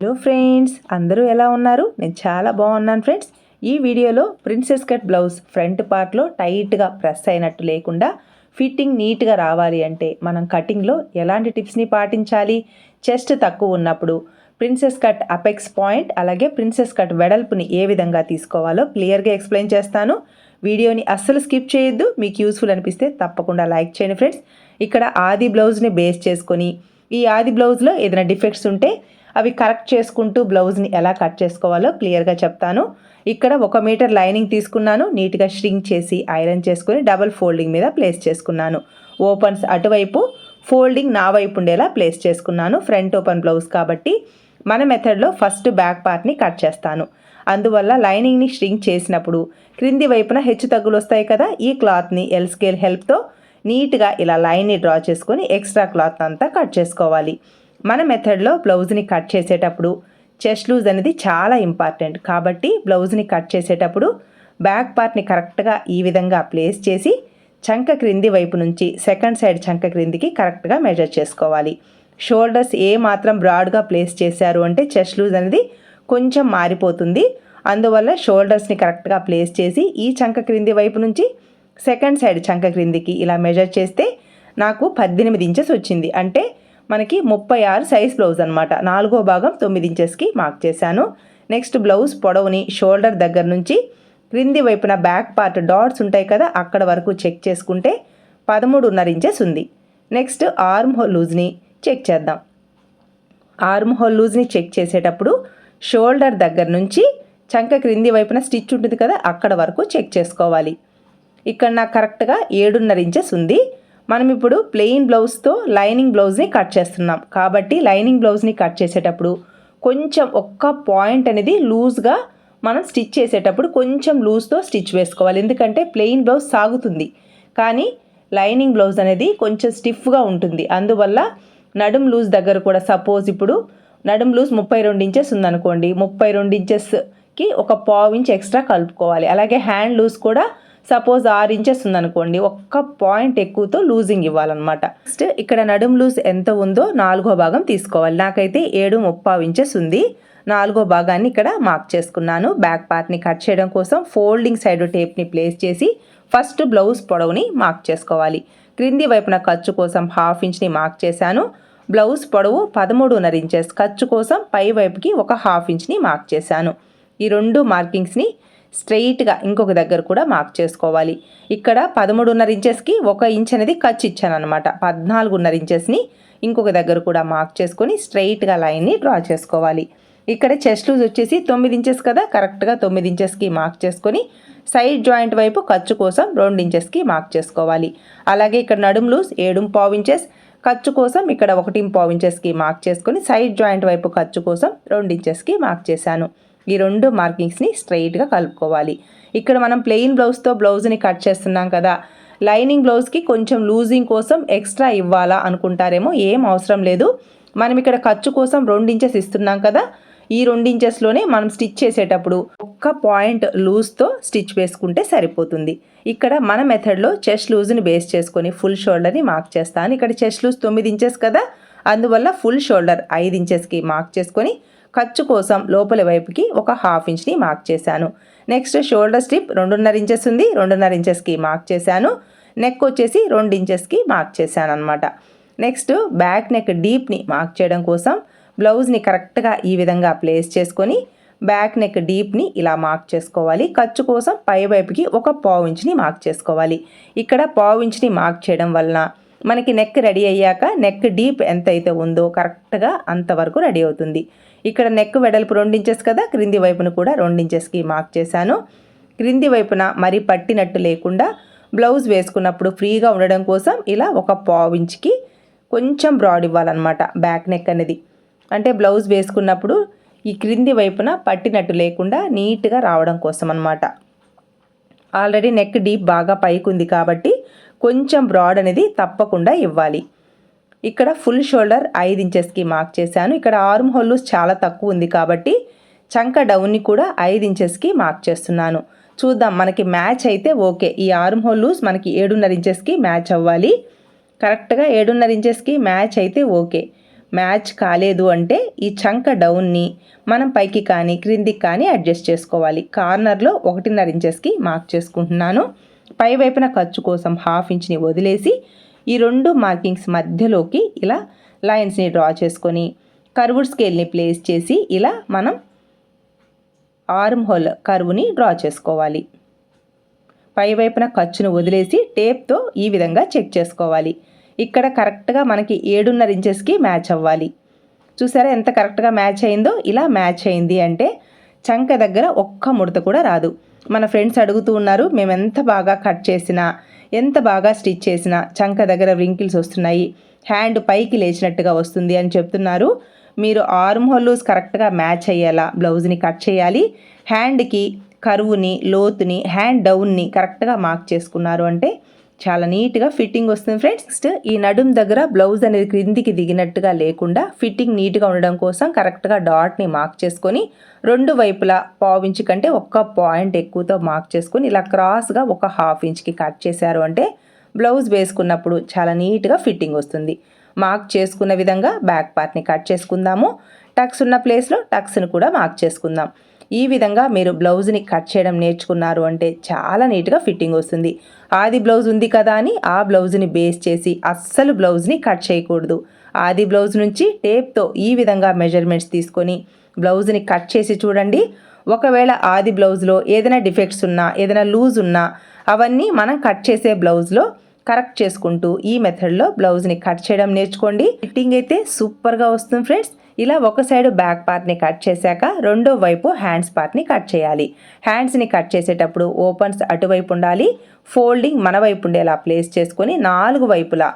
Hello friends అందరూ ఎలా ఉన్నారు? నేను చాలా బాగున్నాను ఫ్రెండ్స్ ఈ వీడియోలో ప్రిన్సెస్ కట్ బ్లౌజ్ ఫ్రంట్ పార్ట్లో టైట్గా ప్రెస్ అయినట్టు లేకుండా ఫిట్టింగ్ నీట్గా రావాలి అంటే మనం కటింగ్లో ఎలాంటి టిప్స్ని పాటించాలి? చెస్ట్ తక్కువ ఉన్నప్పుడు ప్రిన్సెస్ కట్ అపెక్స్ పాయింట్ అలాగే ప్రిన్సెస్ కట్ వెడల్పుని ఏ విధంగా తీసుకోవాలో క్లియర్గా ఎక్స్ప్లెయిన్ చేస్తాను. వీడియోని అస్సలు స్కిప్ చేయొద్దు. మీకు యూస్ఫుల్ అనిపిస్తే తప్పకుండా లైక్ చేయండి ఫ్రెండ్స్ ఇక్కడ ఆది బ్లౌజ్ని బేస్ చేసుకొని ఈ ఆది బ్లౌజ్లో ఏదైనా డిఫెక్ట్స్ ఉంటే అవి కరెక్ట్ చేసుకుంటూ బ్లౌజ్ని ఎలా కట్ చేసుకోవాలో క్లియర్గా చెప్తాను. ఇక్కడ ఒక మీటర్ లైనింగ్ తీసుకున్నాను. నీట్గా స్ట్రింగ్ చేసి ఐరన్ చేసుకుని డబల్ ఫోల్డింగ్ మీద ప్లేస్ చేసుకున్నాను. ఓపెన్స్ అటువైపు ఫోల్డింగ్ నా వైపు ఉండేలా ప్లేస్ చేసుకున్నాను. ఫ్రంట్ ఓపెన్ బ్లౌజ్ కాబట్టి మన మెథడ్లో ఫస్ట్ బ్యాక్ పార్ట్ని కట్ చేస్తాను. అందువల్ల లైనింగ్ని స్ట్రింగ్ చేసినప్పుడు క్రింది వైపున హెచ్చు తగ్గులు వస్తాయి కదా ఈ క్లాత్ని ఎల్ స్కేల్ హెల్ప్తో నీట్గా ఇలా లైన్ని డ్రా చేసుకొని ఎక్స్ట్రా క్లాత్ అంతా కట్ చేసుకోవాలి. మన మెథడ్లో బ్లౌజ్ని కట్ చేసేటప్పుడు చెస్ట్ లూజ్ అనేది చాలా ఇంపార్టెంట్. కాబట్టి బ్లౌజ్ని కట్ చేసేటప్పుడు బ్యాక్ పార్ట్ని కరెక్ట్గా ఈ విధంగా ప్లేస్ చేసి చంక క్రింది వైపు నుంచి సెకండ్ సైడ్ చంక క్రిందికి కరెక్ట్గా మెజర్ చేసుకోవాలి. షోల్డర్స్ ఏ మాత్రం బ్రాడ్గా ప్లేస్ చేశారు అంటే చెస్ట్ లూజ్ అనేది కొంచెం మారిపోతుంది. అందువల్ల షోల్డర్స్ని కరెక్ట్గా ప్లేస్ చేసి ఈ చంక క్రింది వైపు నుంచి సెకండ్ సైడ్ చంక క్రిందికి ఇలా మెజర్ చేస్తే నాకు పద్దెనిమిది ఇంచెస్ వచ్చింది. అంటే మనకి ముప్పై ఆరు సైజ్ బ్లౌజ్ అనమాట నాలుగో భాగం తొమ్మిది ఇంచెస్కి మార్క్ చేశాను. నెక్స్ట్ బ్లౌజ్ పొడవుని షోల్డర్ దగ్గర నుంచి క్రింది వైపున బ్యాక్ పార్ట్ డాట్స్ ఉంటాయి కదా అక్కడ వరకు చెక్ చేసుకుంటే పదమూడున్నర ఇంచెస్ ఉంది. నెక్స్ట్ ఆర్మ్ హోల్ లూజ్ని చెక్ చేద్దాం. ఆర్మ్ హోల్ లూజ్ని చెక్ చేసేటప్పుడు షోల్డర్ దగ్గర నుంచి చంక క్రింది వైపున స్టిచ్ ఉంటుంది కదా అక్కడ వరకు చెక్ చేసుకోవాలి. ఇక్కడ నాకు కరెక్ట్గా ఏడున్నర ఇంచెస్ ఉంది. మనం ఇప్పుడు ప్లెయిన్ బ్లౌజ్తో లైనింగ్ బ్లౌజ్ని కట్ చేస్తున్నాం. కాబట్టి లైనింగ్ బ్లౌజ్ని కట్ చేసేటప్పుడు కొంచెం ఒక్క పాయింట్ అనేది లూజ్గా మనం స్టిచ్ చేసేటప్పుడు కొంచెం లూజ్తో స్టిచ్ వేసుకోవాలి. ఎందుకంటే ప్లెయిన్ బ్లౌజ్ సాగుతుంది. కానీ లైనింగ్ బ్లౌజ్ అనేది కొంచెం స్టిఫ్గా ఉంటుంది. అందువల్ల నడుం లూజ్ దగ్గర కూడా సపోజ్ ఇప్పుడు నడుం లూజ్ ముప్పై రెండు ఇంచెస్ ఉందనుకోండి. ముప్పై రెండు ఇంచెస్కి ఒక పావు ఇంచ్ ఎక్స్ట్రా కలుపుకోవాలి. అలాగే హ్యాండ్ లూజ్ కూడా సపోజ్ ఆరు ఇంచెస్ ఉందనుకోండి ఒక్క పాయింట్ ఎక్కువతో లూజింగ్ ఇవ్వాలన్నమాట. నెక్స్ట్ ఇక్కడ నడుం లూజ్ ఎంత ఉందో నాలుగో భాగం తీసుకోవాలి. నాకైతే ఏడు ముప్పావు ఇంచెస్ ఉంది. నాలుగో భాగాన్ని ఇక్కడ మార్క్ చేసుకున్నాను. బ్యాక్ పార్ట్ని కట్ చేయడం కోసం ఫోల్డింగ్ సైడ్ టేప్ని ప్లేస్ చేసి ఫస్ట్ బ్లౌజ్ పొడవుని మార్క్ చేసుకోవాలి. క్రింది వైపున ఖర్చు కోసం హాఫ్ ఇంచ్ని మార్క్ చేశాను. బ్లౌజ్ పొడవు పదమూడున్నర ఇంచెస్ ఖర్చు కోసం పై వైపుకి ఒక హాఫ్ ఇంచ్ని మార్క్ చేశాను. ఈ రెండు మార్కింగ్స్ని స్ట్రెయిట్గా ఇంకొక దగ్గర కూడా మార్క్ చేసుకోవాలి. ఇక్కడ పదమూడున్నర ఇంచెస్కి ఒక ఇంచ్ అనేది ఖర్చు ఇచ్చాను అనమాట పద్నాలుగున్నర ఇంచెస్ని ఇంకొక దగ్గర కూడా మార్క్ చేసుకొని స్ట్రెయిట్గా లైన్ని డ్రా చేసుకోవాలి. ఇక్కడ చెస్ట్ లూజ్ వచ్చేసి తొమ్మిది ఇంచెస్ కదా కరెక్ట్గా తొమ్మిది ఇంచెస్కి మార్క్ చేసుకొని సైడ్ జాయింట్ వైపు ఖర్చు కోసం రెండు ఇంచెస్కి మార్క్ చేసుకోవాలి. అలాగే ఇక్కడ నడుం లూజ్ ఏడు పావు ఇంచెస్ ఖర్చు కోసం ఇక్కడ ఒకటి పావు ఇంచెస్కి మార్క్ చేసుకొని సైడ్ జాయింట్ వైపు ఖర్చు కోసం రెండు ఇంచెస్కి మార్క్ చేశాను. ఈ రెండు మార్కింగ్స్ని స్ట్రైట్గా కలుపుకోవాలి. ఇక్కడ మనం ప్లెయిన్ బ్లౌజ్తో బ్లౌజ్ని కట్ చేస్తున్నాం కదా. లైనింగ్ బ్లౌజ్కి కొంచెం లూజింగ్ కోసం ఎక్స్ట్రా ఇవ్వాలా అనుకుంటారేమో ఏం అవసరం లేదు. మనం ఇక్కడ ఖర్చు కోసం రెండు ఇంచెస్ ఇస్తున్నాం కదా. ఈ రెండు ఇంచెస్లోనే మనం స్టిచ్ చేసేటప్పుడు ఒక్క పాయింట్ లూజ్తో స్టిచ్ వేసుకుంటే సరిపోతుంది. ఇక్కడ మన మెథడ్లో చెస్ట్ లూజ్ని బేస్ చేసుకొని ఫుల్ షోల్డర్ని మార్క్ చేస్తాను. ఇక్కడ చెస్ట్ లూజ్ తొమ్మిది ఇంచెస్ కదా. అందువల్ల ఫుల్ షోల్డర్ ఐదు ఇంచెస్కి మార్క్ చేసుకొని ఖర్చు కోసం లోపలి వైపుకి ఒక హాఫ్ ఇంచ్ని మార్క్ చేశాను. నెక్స్ట్ షోల్డర్ స్ట్రిప్ రెండున్నర ఇంచెస్ ఉంది రెండున్నర ఇంచెస్కి మార్క్ చేశాను. నెక్ వచ్చేసి రెండు ఇంచెస్కి మార్క్ చేశాను అనమాట నెక్స్ట్ బ్యాక్ నెక్ డీప్ని మార్క్ చేయడం కోసం బ్లౌజ్ని కరెక్ట్గా ఈ విధంగా ప్లేస్ చేసుకొని బ్యాక్ నెక్ డీప్ని ఇలా మార్క్ చేసుకోవాలి. ఖర్చు కోసం పై వైపుకి ఒక పావు ఇంచ్ని మార్క్ చేసుకోవాలి. ఇక్కడ పావు ఇంచ్ని మార్క్ చేయడం వలన మనకి నెక్ రెడీ అయ్యాక నెక్ డీప్ ఎంత అయితే ఉందో కరెక్ట్గా అంతవరకు రెడీ అవుతుంది. ఇక్కడ నెక్ వెడల్పు రెండించెస్ కదా క్రింది వైపును కూడా రెండించెస్కి మార్క్ చేశాను. క్రింది వైపున మరి పట్టినట్టు లేకుండా బ్లౌజ్ వేసుకున్నప్పుడు ఫ్రీగా ఉండడం కోసం ఇలా ఒక పావించ్కి కొంచెం బ్రాడ్ ఇవ్వాలన్నమాట బ్యాక్ నెక్ అనేది. అంటే బ్లౌజ్ వేసుకున్నప్పుడు ఈ క్రింది వైపున పట్టినట్టు లేకుండా నీట్గా రావడం కోసం అనమాట ఆల్రెడీ నెక్ డీప్ బాగా పైకి ఉంది కాబట్టి కొంచెం బ్రాడ్ అనేది తప్పకుండా ఇవ్వాలి. ఇక్కడ ఫుల్ షోల్డర్ ఐదు ఇంచెస్కి మార్క్ చేశాను. ఇక్కడ ఆర్మ్ హోల్ చాలా తక్కువ ఉంది కాబట్టి చంక డౌన్ని కూడా ఐదు ఇంచెస్కి మార్క్ చేస్తున్నాను. చూద్దాం మనకి మ్యాచ్ అయితే ఓకే ఈ ఆర్మ్ హోల్ లూస్ మనకి ఏడున్నర ఇంచెస్కి మ్యాచ్ అవ్వాలి. కరెక్ట్గా ఏడున్నర ఇంచెస్కి మ్యాచ్ అయితే ఓకే మ్యాచ్ కాలేదు అంటే ఈ చంక డౌన్ని మనం పైకి కానీ క్రిందికి కానీ అడ్జస్ట్ చేసుకోవాలి. కార్నర్లో ఒకటిన్నర ఇంచెస్కి మార్క్ చేసుకుంటున్నాను. పై వైపున ఖర్చు కోసం హాఫ్ ఇంచ్ని వదిలేసి ఈ రెండు మార్కింగ్స్ మధ్యలోకి ఇలా లైన్స్ని డ్రా చేసుకొని కర్వుడ్ స్కేల్ని ప్లేస్ చేసి ఇలా మనం ఆర్మ్ హోల్ కరువుని డ్రా చేసుకోవాలి. పై వైపున ఖర్చును వదిలేసి టేప్తో ఈ విధంగా చెక్ చేసుకోవాలి. ఇక్కడ కరెక్ట్గా మనకి ఏడున్నర ఇంచెస్కి మ్యాచ్ అవ్వాలి. చూసారా ఎంత కరెక్ట్గా మ్యాచ్ అయిందో? ఇలా మ్యాచ్ అయింది అంటే చంక దగ్గర ఒక్క ముడత కూడా రాదు. మన ఫ్రెండ్స్ అడుగుతూ ఉన్నారు మేము ఎంత బాగా కట్ చేసినా ఎంత బాగా స్టిచ్ చేసినా చంక దగ్గర వ్రింకిల్స్ వస్తున్నాయి హ్యాండ్ పైకి లేచినట్టుగా వస్తుంది అని చెప్తున్నారు. మీరు ఆర్మ్ హోల్స్ కరెక్ట్గా మ్యాచ్ అయ్యేలా బ్లౌజ్ని కట్ చేయాలి. హ్యాండ్కి కరువుని లోతుని హ్యాండ్ డౌన్ని కరెక్ట్గా మార్క్ చేసుకున్నారు అంటే చాలా నీట్గా ఫిట్టింగ్ వస్తుంది ఫ్రెండ్స్ నెక్స్ట్ ఈ నడుం దగ్గర బ్లౌజ్ అనేది క్రిందికి దిగినట్టుగా లేకుండా ఫిట్టింగ్ నీట్గా ఉండడం కోసం కరెక్ట్గా డాట్ని మార్క్ చేసుకొని రెండు వైపులా పావు ఇంచు కంటే ఒక్క పాయింట్ ఎక్కువతో మార్క్ చేసుకొని ఇలా క్రాస్గా ఒక హాఫ్ ఇంచ్కి కట్ చేశారు అంటే బ్లౌజ్ వేసుకున్నప్పుడు చాలా నీట్గా ఫిట్టింగ్ వస్తుంది. మార్క్ చేసుకున్న విధంగా బ్యాక్ పార్ట్ని కట్ చేసుకుందాము. టక్స్ ఉన్న ప్లేస్లో టక్స్ని కూడా మార్క్ చేసుకుందాం. ఈ విధంగా మీరు బ్లౌజ్ని కట్ చేయడం నేర్చుకున్నారు అంటే చాలా నీట్గా ఫిట్టింగ్ వస్తుంది. ఆది బ్లౌజ్ ఉంది కదా అని ఆ బ్లౌజ్ని బేస్ చేసి అస్సలు బ్లౌజ్ని కట్ చేయకూడదు. ఆది బ్లౌజ్ నుంచి టేప్తో ఈ విధంగా మెజర్మెంట్స్ తీసుకొని బ్లౌజ్ని కట్ చేసి చూడండి. ఒకవేళ ఆది బ్లౌజ్లో ఏదైనా డిఫెక్ట్స్ ఉన్నా ఏదైనా లూజ్ ఉన్నా అవన్నీ మనం కట్ చేసే బ్లౌజ్లో కరెక్ట్ చేసుకుంటూ ఈ మెథడ్లో బ్లౌజ్ని కట్ చేయడం నేర్చుకోండి. ఫిట్టింగ్ అయితే సూపర్గా వస్తుంది ఫ్రెండ్స్. ఇలా ఒక సైడ్ బ్యాక్ పార్ట్ని కట్ చేశాక రెండో వైపు హ్యాండ్స్ పార్ట్ని కట్ చేయాలి. హ్యాండ్స్ని కట్ చేసేటప్పుడు ఓపెన్స్ అటువైపు ఉండాలి. ఫోల్డింగ్ మన వైపు ఉండేలా ప్లేస్ చేసుకొని నాలుగు వైపులా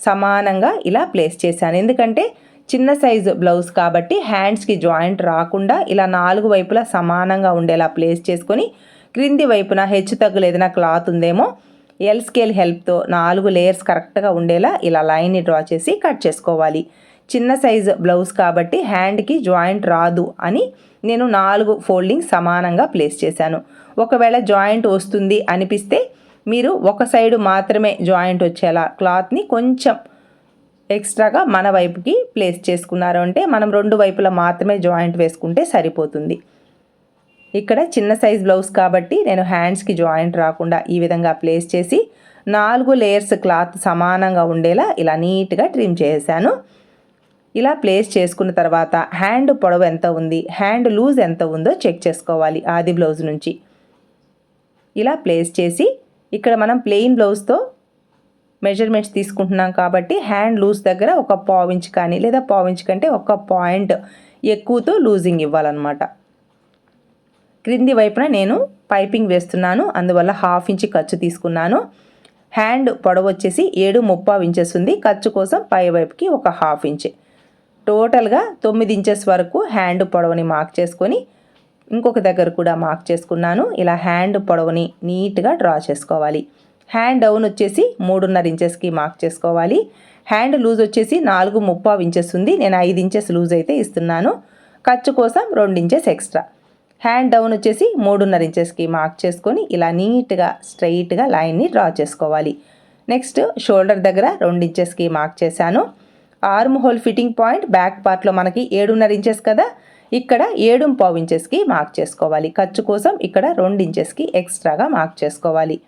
సమానంగా ఇలా ప్లేస్ చేశాను. ఎందుకంటే చిన్న సైజు బ్లౌజ్ కాబట్టి హ్యాండ్స్కి జాయింట్ రాకుండా ఇలా నాలుగు వైపులా సమానంగా ఉండేలా ప్లేస్ చేసుకొని క్రింది వైపున హెచ్చు తగ్గులు ఏదైనా క్లాత్ ఉందేమో ఎల్ స్కేల్ హెల్ప్తో నాలుగు లేయర్స్ కరెక్ట్గా ఉండేలా ఇలా లైన్ని డ్రా చేసి కట్ చేసుకోవాలి. చిన్న సైజు బ్లౌజ్ కాబట్టి హ్యాండ్కి జాయింట్ రాదు అని నేను నాలుగు ఫోల్డింగ్ సమానంగా ప్లేస్ చేశాను. ఒకవేళ జాయింట్ వస్తుంది అనిపిస్తే మీరు ఒక సైడు మాత్రమే జాయింట్ వచ్చేలా క్లాత్ని కొంచెం ఎక్స్ట్రాగా మన వైపుకి ప్లేస్ చేసుకున్నారు అంటే మనం రెండు వైపులా మాత్రమే జాయింట్ వేసుకుంటే సరిపోతుంది. ఇక్కడ చిన్న సైజ్ బ్లౌజ్ కాబట్టి నేను హ్యాండ్స్కి జాయింట్ రాకుండా ఈ విధంగా ప్లేస్ చేసి నాలుగు లేయర్స్ క్లాత్ సమానంగా ఉండేలా ఇలా నీట్గా ట్రిమ్ చేశాను. ఇలా ప్లేస్ చేసుకున్న తర్వాత హ్యాండ్ పొడవు ఎంత ఉంది హ్యాండ్ లూజ్ ఎంత ఉందో చెక్ చేసుకోవాలి ఆది బ్లౌజ్ నుంచి. ఇలా ప్లేస్ చేసి ఇక్కడ మనం ప్లెయిన్ బ్లౌజ్తో మెజర్మెంట్స్ తీసుకుంటున్నాం కాబట్టి హ్యాండ్ లూజ్ దగ్గర ఒక పావించ్ కానీ లేదా పావించ్ కంటే ఒక పాయింట్ ఎక్కువతో లూజింగ్ ఇవ్వాలన్నమాట. క్రింది వైపున నేను పైపింగ్ వేస్తున్నాను. అందువల్ల హాఫ్ ఇంచ్ ఖర్చు తీసుకున్నాను. హ్యాండ్ పొడవు వచ్చేసి ఏడు ముప్పావు ఇంచెస్ ఉంది. ఖర్చు కోసం పై వైపుకి ఒక హాఫ్ ఇంచ్. టోటల్గా తొమ్మిది ఇంచెస్ వరకు హ్యాండ్ పొడవుని మార్క్ చేసుకొని ఇంకొక దగ్గర కూడా మార్క్ చేసుకున్నాను. ఇలా హ్యాండ్ పొడవుని నీట్గా డ్రా చేసుకోవాలి. హ్యాండ్ డౌన్ వచ్చేసి మూడున్నర ఇంచెస్కి మార్క్ చేసుకోవాలి. హ్యాండ్ లూజ్ వచ్చేసి నాలుగు ముప్పావు ఇంచెస్ ఉంది. నేను ఐదు ఇంచెస్ లూజ్ అయితే ఇస్తున్నాను. ఖర్చు కోసం రెండు ఇంచెస్ ఎక్స్ట్రా. హ్యాండ్ డౌన్ వచ్చేసి మూడున్నర ఇంచెస్కి మార్క్ చేసుకొని ఇలా నీట్గా స్ట్రైట్గా లైన్ని డ్రా చేసుకోవాలి. నెక్స్ట్ షోల్డర్ దగ్గర రెండు ఇంచెస్కి మార్క్ చేశాను. Arm hole fitting point back పార్ట్లో మనకి ఏడున్నర ఇంచెస్ కదా? ఇక్కడ ఏడు పావు ఇంచెస్కి మార్క్ చేసుకోవాలి. ఖర్చు కోసం ఇక్కడ రెండు ఇంచెస్కి ఎక్స్ట్రాగా మార్క్ చేసుకోవాలి.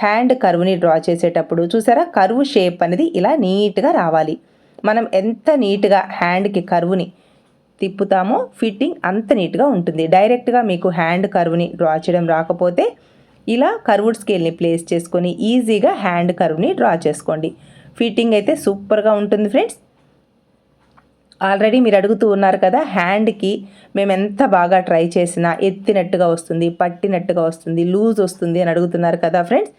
హ్యాండ్ కరువుని డ్రా చేసేటప్పుడు చూసారా? కరువు షేప్ అనేది ఇలా నీట్గా రావాలి. మనం ఎంత నీట్గా హ్యాండ్కి కరువుని తిప్పుతామో ఫిట్టింగ్ అంత నీట్గా ఉంటుంది. డైరెక్ట్గా మీకు హ్యాండ్ కర్వ్ని డ్రా చేయడం రాకపోతే ఇలా కర్వుడ్ స్కేల్ని ప్లేస్ చేసుకొని ఈజీగా హ్యాండ్ కర్వ్ని డ్రా చేసుకోండి. ఫిట్టింగ్ అయితే సూపర్గా ఉంటుంది ఫ్రెండ్స్. ఆల్రెడీ మీరు అడుగుతూ ఉన్నారు కదా హ్యాండ్కి మేము ఎంత బాగా ట్రై చేసినా ఎత్తినట్టుగా వస్తుంది పట్టినట్టుగా వస్తుంది లూజ్ వస్తుంది అని అడుగుతున్నారు కదా ఫ్రెండ్స్.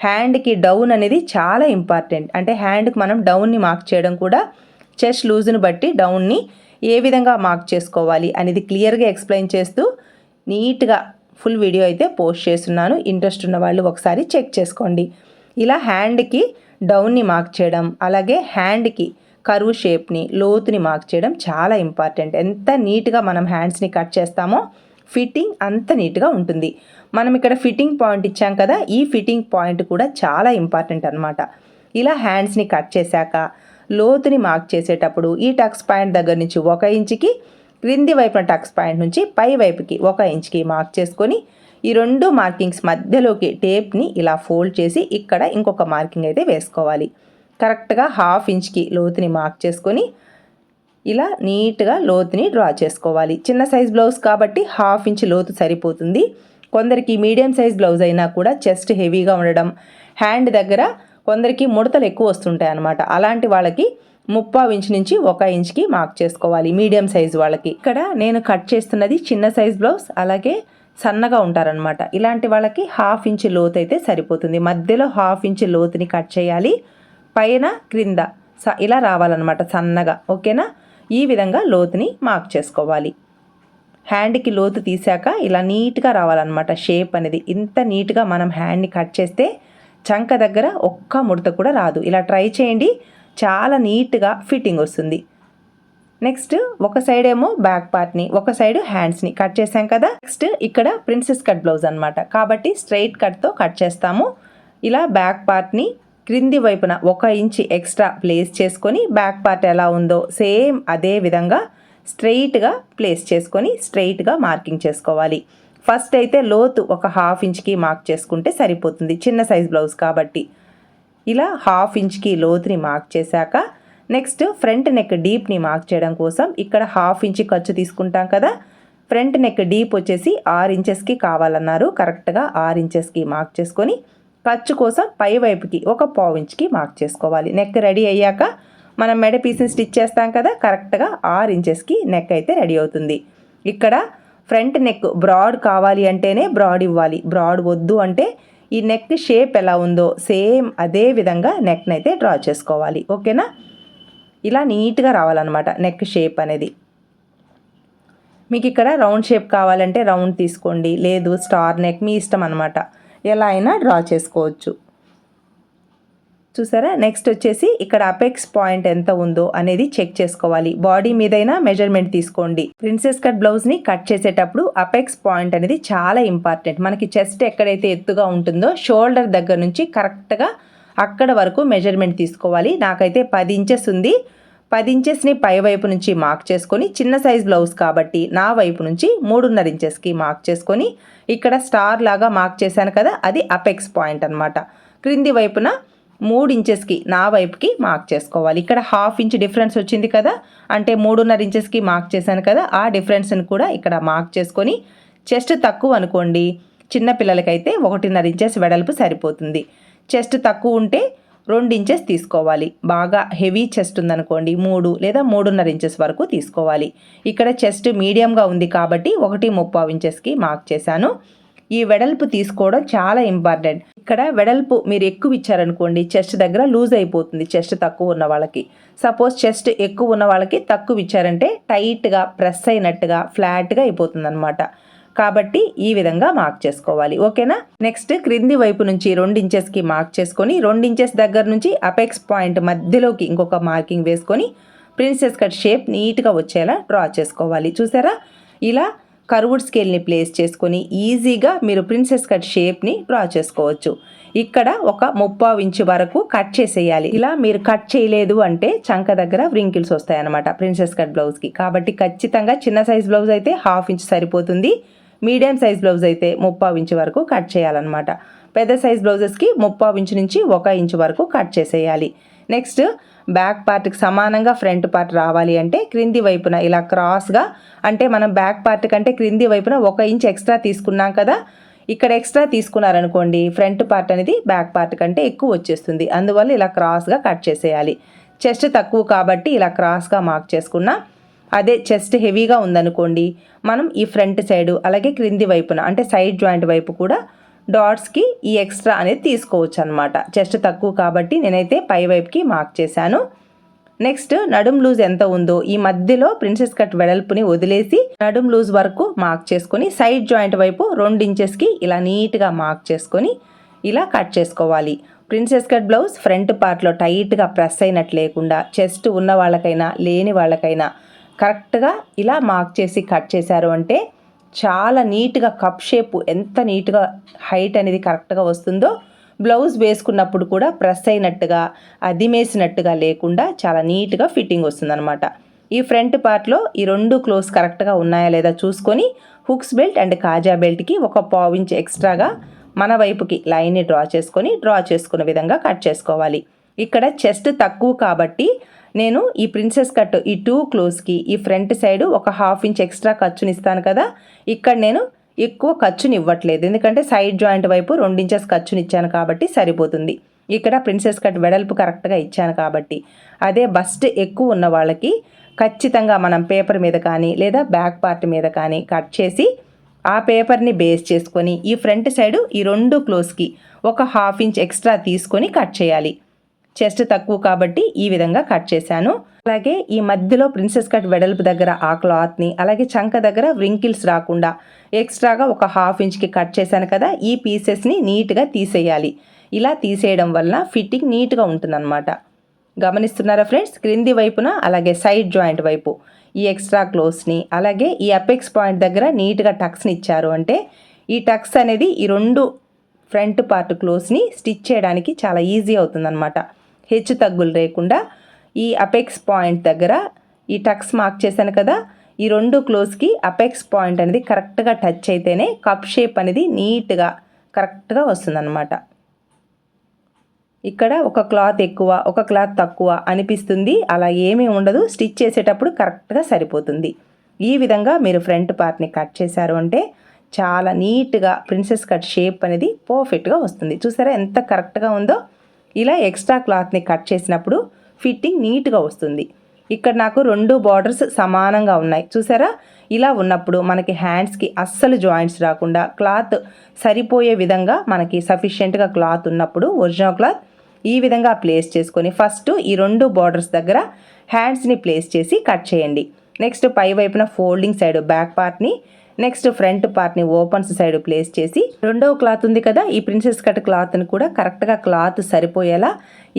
హ్యాండ్కి డౌన్ అనేది చాలా ఇంపార్టెంట్. అంటే హ్యాండ్కి మనం డౌన్ని మార్క్ చేయడం కూడా చెస్ట్ లూజ్ని బట్టి డౌన్ని ఏ విధంగా మార్క్ చేసుకోవాలి అనేది క్లియర్గా ఎక్స్ప్లెయిన్ చేస్తూ నీట్గా ఫుల్ వీడియో అయితే పోస్ట్ చేస్తున్నాను. ఇంట్రెస్ట్ ఉన్న వాళ్ళు ఒకసారి చెక్ చేసుకోండి. ఇలా హ్యాండ్కి డౌన్ని మార్క్ చేయడం అలాగే హ్యాండ్కి కరువు షేప్ని లోతుని మార్క్ చేయడం చాలా ఇంపార్టెంట్ ఎంత నీట్గా మనం హ్యాండ్స్ని కట్ చేస్తామో ఫిట్టింగ్ అంత నీట్గా ఉంటుంది. మనం ఇక్కడ ఫిట్టింగ్ పాయింట్ ఇచ్చాం కదా ఈ ఫిట్టింగ్ పాయింట్ కూడా చాలా ఇంపార్టెంట్ అనమాట ఇలా హ్యాండ్స్ని కట్ చేశాక లోతుని మార్క్ చేసేటప్పుడు ఈ టక్స్ పాయింట్ దగ్గర నుంచి ఒక ఇంచుకి క్రింది వైపున టక్స్ పాయింట్ నుంచి పై వైపుకి ఒక ఇంచుకి మార్క్ చేసుకొని ఈ రెండు మార్కింగ్స్ మధ్యలోకి టేప్ని ఇలా ఫోల్డ్ చేసి ఇక్కడ ఇంకొక మార్కింగ్ అయితే వేసుకోవాలి. కరెక్ట్గా హాఫ్ ఇంచ్కి లోతుని మార్క్ చేసుకొని ఇలా నీట్గా లోతుని డ్రా చేసుకోవాలి. చిన్న సైజ్ బ్లౌజ్ కాబట్టి హాఫ్ ఇంచ్ లోతు సరిపోతుంది. కొందరికి మీడియం సైజ్ బ్లౌజ్ అయినా కూడా చెస్ట్ హెవీగా ఉండడం హ్యాండ్ దగ్గర కొందరికి ముడతలు ఎక్కువ వస్తుంటాయి అన్నమాట. అలాంటి వాళ్ళకి ముప్పావు ఇంచ్ నుంచి ఒక ఇంచ్కి మార్క్ చేసుకోవాలి మీడియం సైజ్ వాళ్ళకి. ఇక్కడ నేను కట్ చేస్తున్నది చిన్న సైజ్ బ్లౌజ్ అలాగే సన్నగా ఉంటారనమాట ఇలాంటి వాళ్ళకి హాఫ్ ఇంచ్ లోతు అయితే సరిపోతుంది. మధ్యలో హాఫ్ ఇంచ్ లోతుని కట్ చేయాలి. పైన క్రింద స ఇలా రావాలన్నమాట సన్నగా ఓకేనా? ఈ విధంగా లోతుని మార్క్ చేసుకోవాలి. హ్యాండ్కి లోతు తీసాక ఇలా నీట్గా రావాలన్నమాట షేప్ అనేది. ఇంత నీట్గా మనం హ్యాండ్ని కట్ చేస్తే చంక దగ్గర ఒక్క ముడత కూడా రాదు. ఇలా ట్రై చేయండి. చాలా నీట్గా ఫిట్టింగ్ వస్తుంది. నెక్స్ట్ ఒక సైడ్ ఏమో బ్యాక్ పార్ట్ని ఒక సైడ్ హ్యాండ్స్ని కట్ చేసాం కదా. నెక్స్ట్ ఇక్కడ ప్రిన్సెస్ కట్ బ్లౌజ్ అనమాట కాబట్టి స్ట్రైట్ కట్తో కట్ చేస్తాము. ఇలా బ్యాక్ పార్ట్ని క్రింది వైపున ఒక ఇంచ్ ఎక్స్ట్రా ప్లేస్ చేసుకొని బ్యాక్ పార్ట్ ఎలా ఉందో సేమ్ అదే విధంగా స్ట్రైట్గా ప్లేస్ చేసుకొని స్ట్రైట్గా మార్కింగ్ చేసుకోవాలి. ఫస్ట్ అయితే లోతు ఒక హాఫ్ ఇంచ్కి మార్క్ చేసుకుంటే సరిపోతుంది. చిన్న సైజ్ బ్లౌజ్ కాబట్టి. ఇలా హాఫ్ ఇంచ్కి లోతుని మార్క్ చేశాక నెక్స్ట్ ఫ్రంట్ నెక్ డీప్ని మార్క్ చేయడం కోసం ఇక్కడ హాఫ్ ఇంచ్ ఖర్చు తీసుకుంటాం కదా. ఫ్రంట్ నెక్ డీప్ వచ్చేసి ఆరు ఇంచెస్కి కావాలన్నారు. కరెక్ట్గా ఆరు ఇంచెస్కి మార్క్ చేసుకొని ఖర్చు కోసం పై వైపుకి ఒక పావు ఇంచ్కి మార్క్ చేసుకోవాలి. నెక్ రెడీ అయ్యాక మనం మెడ పీస్ని స్టిచ్ చేస్తాం కదా. కరెక్ట్గా ఆరు ఇంచెస్కి నెక్ అయితే రెడీ అవుతుంది. ఇక్కడ ఫ్రంట్ నెక్ బ్రాడ్ కావాలి అంటేనే బ్రాడ్ ఇవ్వాలి. బ్రాడ్ వద్దు అంటే ఈ నెక్ షేప్ ఎలా ఉందో సేమ్ అదే విధంగా నెక్ని అయితే డ్రా చేసుకోవాలి. ఓకేనా? ఇలా నీట్గా రావాలన్నమాట నెక్ షేప్ అనేది. మీకు ఇక్కడ రౌండ్ షేప్ కావాలంటే రౌండ్ తీసుకోండి. లేదు స్టార్ నెక్ మీ ఇష్టం అనమాట ఎలా అయినా డ్రా చేసుకోవచ్చు. చూసారా? నెక్స్ట్ వచ్చేసి ఇక్కడ అపెక్స్ పాయింట్ ఎంత ఉందో అనేది చెక్ చేసుకోవాలి. బాడీ మీదైనా మెజర్మెంట్ తీసుకోండి. ప్రిన్సెస్ కట్ బ్లౌజ్ని కట్ చేసేటప్పుడు అపెక్స్ పాయింట్ అనేది చాలా ఇంపార్టెంట్ మనకి చెస్ట్ ఎక్కడైతే ఎత్తుగా ఉంటుందో షోల్డర్ దగ్గర నుంచి కరెక్ట్గా అక్కడ వరకు మెజర్మెంట్ తీసుకోవాలి. నాకైతే పది ఇంచెస్ ఉంది. పది ఇంచెస్ని పై వైపు నుంచి మార్క్ చేసుకొని చిన్న సైజ్ బ్లౌజ్ కాబట్టి నా వైపు నుంచి మూడున్నర ఇంచెస్కి మార్క్ చేసుకొని ఇక్కడ స్టార్ లాగా మార్క్ చేశాను కదా అది అపెక్స్ పాయింట్ అనమాట క్రింది వైపున మూడు ఇంచెస్కి నా వైపుకి మార్క్ చేసుకోవాలి. ఇక్కడ హాఫ్ ఇంచ్ డిఫరెన్స్ వచ్చింది కదా? అంటే మూడున్నర ఇంచెస్కి మార్క్ చేశాను కదా? ఆ డిఫరెన్స్ని కూడా ఇక్కడ మార్క్ చేసుకొని చెస్ట్ తక్కువ అనుకోండి. చిన్న పిల్లలకైతే ఒకటిన్నర ఇంచెస్ వెడల్పు సరిపోతుంది. చెస్ట్ తక్కువ ఉంటే రెండు ఇంచెస్ తీసుకోవాలి. బాగా హెవీ చెస్ట్ ఉందనుకోండి మూడు లేదా మూడున్నర ఇంచెస్ వరకు తీసుకోవాలి. ఇక్కడ చెస్ట్ మీడియంగా ఉంది కాబట్టి ఒకటి ముప్పావు ఇంచెస్కి మార్క్ చేశాను. ఈ వెడల్పు తీసుకోవడం చాలా ఇంపార్టెంట్. ఇక్కడ వెడల్పు మీరు ఎక్కువ ఇచ్చారనుకోండి చెస్ట్ దగ్గర లూజ్ అయిపోతుంది చెస్ట్ తక్కువ ఉన్న వాళ్ళకి. సపోజ్ చెస్ట్ ఎక్కువ ఉన్న వాళ్ళకి తక్కువ ఇచ్చారంటే టైట్గా ప్రెస్ అయినట్టుగా ఫ్లాట్గా అయిపోతుంది అనమాట కాబట్టి ఈ విధంగా మార్క్ చేసుకోవాలి. ఓకేనా? నెక్స్ట్ క్రింది వైపు నుంచి రెండు ఇంచెస్కి మార్క్ చేసుకొని రెండు ఇంచెస్ దగ్గర నుంచి అపెక్స్ పాయింట్ మధ్యలోకి ఇంకొక మార్కింగ్ వేసుకొని ప్రిన్సెస్ కట్ షేప్ నీట్గా వచ్చేలా డ్రా చేసుకోవాలి. చూసారా? ఇలా కర్వుడ్ స్కేల్ని ప్లేస్ చేసుకొని ఈజీగా మీరు ప్రిన్సెస్ కట్ షేప్ని డ్రా చేసుకోవచ్చు. ఇక్కడ ఒక ముప్పావు ఇంచు వరకు కట్ చేసేయాలి. ఇలా మీరు కట్ చేయలేదు అంటే చంక దగ్గర వ్రింకిల్స్ వస్తాయి అనమాట ప్రిన్సెస్ కట్ బ్లౌజ్కి. కాబట్టి ఖచ్చితంగా చిన్న సైజ్ బ్లౌజ్ అయితే హాఫ్ ఇంచ్ సరిపోతుంది. మీడియం సైజ్ బ్లౌజ్ అయితే ముప్పావు ఇంచు వరకు కట్ చేయాలన్నమాట. పెద్ద సైజ్ బ్లౌజెస్కి ముప్పావు ఇంచు నుంచి ఒక ఇంచు వరకు కట్ చేసేయాలి. నెక్స్ట్ బ్యాక్ పార్ట్కి సమానంగా ఫ్రంట్ పార్ట్ రావాలి అంటే క్రింది వైపున ఇలా క్రాస్గా అంటే మనం బ్యాక్ పార్ట్ కంటే క్రింది వైపున ఒక ఇంచ్ ఎక్స్ట్రా తీసుకున్నాం కదా ఇక్కడ ఎక్స్ట్రా తీసుకున్నారనుకోండి ఫ్రంట్ పార్ట్ అనేది బ్యాక్ పార్ట్ కంటే ఎక్కువ వచ్చేస్తుంది. అందువల్ల ఇలా క్రాస్గా కట్ చేసేయాలి. చెస్ట్ తక్కువ కాబట్టి ఇలా క్రాస్గా మార్క్ చేసుకున్నా అదే చెస్ట్ హెవీగా ఉందనుకోండి మనం ఈ ఫ్రంట్ సైడ్ అలాగే క్రింది వైపున అంటే సైడ్ జాయింట్ వైపు కూడా డాట్స్కి ఈ ఎక్స్ట్రా అనేది తీసుకోవచ్చు అనమాట చెస్ట్ తక్కువ కాబట్టి నేనైతే పై వైపుకి మార్క్ చేశాను. నెక్స్ట్ నడుం లూజ్ ఎంత ఉందో ఈ మధ్యలో ప్రిన్సెస్ కట్ వెడల్పుని వదిలేసి నడుం లూజ్ వరకు మార్క్ చేసుకొని సైడ్ జాయింట్ వైపు రెండు ఇంచెస్కి ఇలా నీట్గా మార్క్ చేసుకొని ఇలా కట్ చేసుకోవాలి. ప్రిన్సెస్ కట్ బ్లౌజ్ ఫ్రంట్ పార్ట్లో టైట్గా ప్రెస్ అయినట్టు లేకుండా చెస్ట్ ఉన్న వాళ్ళకైనా లేని వాళ్ళకైనా కరెక్ట్గా ఇలా మార్క్ చేసి కట్ చేశారు అంటే చాలా నీట్గా కప్ షేప్ ఎంత నీట్గా హైట్ అనేది కరెక్ట్గా వస్తుందో బ్లౌజ్ వేసుకున్నప్పుడు కూడా ప్రెస్ అయినట్టుగా అదిమేసినట్టుగా లేకుండా చాలా నీట్గా ఫిట్టింగ్ వస్తుందన్నమాట. ఈ ఫ్రంట్ పార్ట్లో ఈ రెండు క్లోజ్ కరెక్ట్గా ఉన్నాయా లేదా చూసుకొని హుక్స్ బెల్ట్ అండ్ కాజా బెల్ట్కి ఒక పావు ఇంచ్ ఎక్స్ట్రాగా మన వైపుకి లైన్ని డ్రా చేసుకొని డ్రా చేసుకునే విధంగా కట్ చేసుకోవాలి. ఇక్కడ చెస్ట్ తక్కువ కాబట్టి నేను ఈ ప్రిన్సెస్ కట్ ఈ టూ క్లోజ్కి ఈ ఫ్రంట్ సైడ్ ఒక హాఫ్ ఇంచ్ ఎక్స్ట్రా ఖర్చుని ఇస్తాను కదా. ఇక్కడ నేను ఎక్కువ ఖర్చుని ఇవ్వట్లేదు. ఎందుకంటే సైడ్ జాయింట్ వైపు రెండు ఇంచెస్ ఖర్చుని ఇచ్చాను కాబట్టి సరిపోతుంది. ఇక్కడ ప్రిన్సెస్ కట్ వెడల్పు కరెక్ట్గా ఇచ్చాను కాబట్టి అదే బస్ట్ ఎక్కువ ఉన్న వాళ్ళకి ఖచ్చితంగా మనం పేపర్ మీద కానీ లేదా బ్యాక్ పార్ట్ మీద కానీ కట్ చేసి ఆ పేపర్ని బేస్ చేసుకొని ఈ ఫ్రంట్ సైడు ఈ రెండు క్లోజ్కి ఒక హాఫ్ ఇంచ్ ఎక్స్ట్రా తీసుకొని కట్ చేయాలి. చెస్ట్ తక్కువ కాబట్టి ఈ విధంగా కట్ చేశాను. అలాగే ఈ మధ్యలో ప్రిన్సెస్ కట్ వెడల్పు దగ్గర ఆ క్లాత్ని అలాగే చంక దగ్గర వ్రింకిల్స్ రాకుండా ఎక్స్ట్రాగా ఒక హాఫ్ ఇంచ్కి కట్ చేశాను కదా ఈ పీసెస్ని నీట్గా తీసేయాలి. ఇలా తీసేయడం వలన ఫిట్టింగ్ నీట్గా ఉంటుందన్నమాట. గమనిస్తున్నారా ఫ్రెండ్స్? క్రింది వైపున అలాగే సైడ్ జాయింట్ వైపు ఈ ఎక్స్ట్రా క్లోత్స్ని అలాగే ఈ అపెక్స్ పాయింట్ దగ్గర నీట్గా టక్స్ని ఇచ్చారు. అంటే ఈ టక్స్ అనేది ఈ రెండు ఫ్రంట్ పార్ట్ క్లోత్స్ని స్టిచ్ చేయడానికి చాలా ఈజీ అవుతుందన్నమాట. హెచ్చు తగ్గులు లేకుండా ఈ అపెక్స్ పాయింట్ దగ్గర ఈ టక్స్ మార్క్ చేశాను కదా ఈ రెండు క్లోజ్కి అపెక్స్ పాయింట్ అనేది కరెక్ట్గా టచ్ అయితేనే కప్ షేప్ అనేది నీట్గా కరెక్ట్గా వస్తుందన్నమాట. ఇక్కడ ఒక క్లాత్ ఎక్కువ ఒక క్లాత్ తక్కువ అనిపిస్తుంది. అలా ఏమీ ఉండదు. స్టిచ్ చేసేటప్పుడు కరెక్ట్గా సరిపోతుంది. ఈ విధంగా మీరు ఫ్రంట్ పార్ట్ని కట్ చేశారు అంటే చాలా నీట్గా ప్రిన్సెస్ కట్ షేప్ అనేది పర్ఫెక్ట్గా వస్తుంది. చూసారా ఎంత కరెక్ట్గా ఉందో? ఇలా ఎక్స్ట్రా క్లాత్ని కట్ చేసినప్పుడు ఫిట్టింగ్ నీట్గా వస్తుంది. ఇక్కడ నాకు రెండు బార్డర్స్ సమానంగా ఉన్నాయి. చూసారా? ఇలా ఉన్నప్పుడు మనకి హ్యాండ్స్కి అస్సలు జాయింట్స్ రాకుండా క్లాత్ సరిపోయే విధంగా మనకి సఫిషియెంట్గా క్లాత్ ఉన్నప్పుడు ఒరిజినల్ క్లాత్ ఈ విధంగా ప్లేస్ చేసుకొని ఫస్ట్ ఈ రెండు బార్డర్స్ దగ్గర హ్యాండ్స్ని ప్లేస్ చేసి కట్ చేయండి. నెక్స్ట్ పై వైపున ఫోల్డింగ్ సైడ్ బ్యాక్ పార్ట్ని నెక్స్ట్ ఫ్రంట్ పార్ట్ని ఓపెన్స్ సైడ్ ప్లేస్ చేసి రెండవ క్లాత్ ఉంది కదా ఈ ప్రిన్సెస్ కట్ క్లాత్ని కూడా కరెక్ట్గా క్లాత్ సరిపోయేలా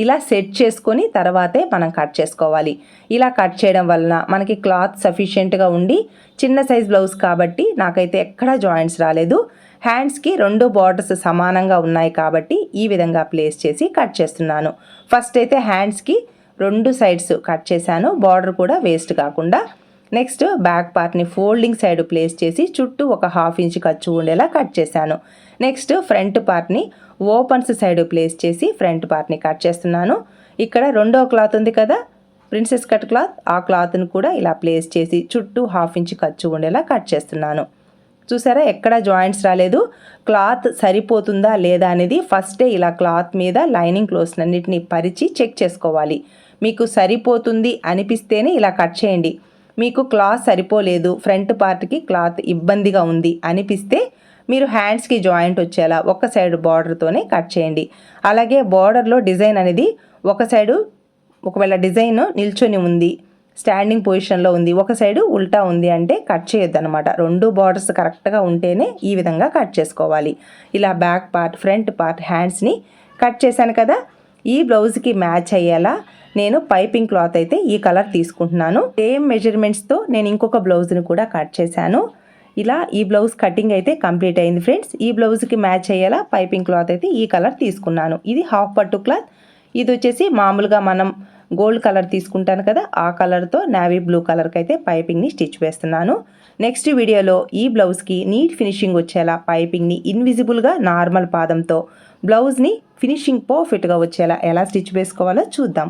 ఇలా సెట్ చేసుకొని తర్వాతే మనం కట్ చేసుకోవాలి. ఇలా కట్ చేయడం వలన మనకి క్లాత్ సఫిషియెంట్గా ఉండి చిన్న సైజ్ బ్లౌజ్ కాబట్టి నాకైతే ఎక్కడా జాయింట్స్ రాలేదు. హ్యాండ్స్కి రెండు బార్డర్స్ సమానంగా ఉన్నాయి కాబట్టి ఈ విధంగా ప్లేస్ చేసి కట్ చేస్తున్నాను. ఫస్ట్ అయితే హ్యాండ్స్కి రెండు సైడ్స్ కట్ చేశాను. బార్డర్ కూడా వేస్ట్ కాకుండా నెక్స్ట్ బ్యాక్ పార్ట్ని ఫోల్డింగ్ సైడ్ ప్లేస్ చేసి చుట్టూ ఒక హాఫ్ ఇంచ్ ఖర్చు ఉండేలా కట్ చేశాను. నెక్స్ట్ ఫ్రంట్ పార్ట్ని ఓపెన్స్ సైడ్ ప్లేస్ చేసి ఫ్రంట్ పార్ట్ని కట్ చేస్తున్నాను. ఇక్కడ రెండో క్లాత్ ఉంది కదా ప్రిన్సెస్ కట్ క్లాత్ ఆ క్లాత్ని కూడా ఇలా ప్లేస్ చేసి చుట్టూ హాఫ్ ఇంచ్ ఖర్చు ఉండేలా కట్ చేస్తున్నాను. చూసారా ఎక్కడ జాయింట్స్ రాలేదు క్లాత్ సరిపోతుందా లేదా అనేది ఫస్టే ఇలా క్లాత్ మీద లైనింగ్ క్లోత్స్ అన్నిటిని పరిచి చెక్ చేసుకోవాలి. మీకు సరిపోతుంది అనిపిస్తేనే ఇలా కట్ చేయండి. మీకు క్లాత్ సరిపోలేదు ఫ్రంట్ పార్ట్కి క్లాత్ ఇబ్బందిగా ఉంది అనిపిస్తే మీరు హ్యాండ్స్కి జాయింట్ వచ్చేలా ఒక సైడ్ బార్డర్తోనే కట్ చేయండి. అలాగే బార్డర్లో డిజైన్ అనేది ఒక సైడు ఒకవేళ డిజైన్ నిల్చొని ఉంది స్టాండింగ్ పొజిషన్లో ఉంది ఒక సైడు ఉల్టా ఉంది అంటే కట్ చేయొద్దు అనమాట రెండు బార్డర్స్ కరెక్ట్గా ఉంటేనే ఈ విధంగా కట్ చేసుకోవాలి. ఇలా బ్యాక్ పార్ట్ ఫ్రంట్ పార్ట్ హ్యాండ్స్ని కట్ చేశాను కదా ఈ బ్లౌజ్కి మ్యాచ్ అయ్యేలా నేను పైపింగ్ క్లాత్ అయితే ఈ కలర్ తీసుకుంటున్నాను. సేమ్ మెజర్మెంట్స్తో నేను ఇంకొక బ్లౌజ్ని కూడా కట్ చేశాను. ఇలా ఈ బ్లౌజ్ కటింగ్ అయితే కంప్లీట్ అయింది ఫ్రెండ్స్. ఈ బ్లౌజ్కి మ్యాచ్ అయ్యేలా పైపింగ్ క్లాత్ అయితే ఈ కలర్ తీసుకున్నాను. ఇది హాఫ్ పట్టు క్లాత్. ఇది వచ్చేసి మామూలుగా మనం గోల్డ్ కలర్ తీసుకుంటాను కదా ఆ కలర్తో నావీ బ్లూ కలర్కి అయితే పైపింగ్ని స్టిచ్ వేస్తున్నాను. నెక్స్ట్ వీడియోలో ఈ బ్లౌజ్కి నీట్ ఫినిషింగ్ వచ్చేలా పైపింగ్ని ఇన్విజిబుల్గా నార్మల్ పాదంతో బ్లౌజ్ని ఫినిషింగ్ పర్ఫెక్ట్గా వచ్చేలా ఎలా స్టిచ్ వేసుకోవాలో చూద్దాం.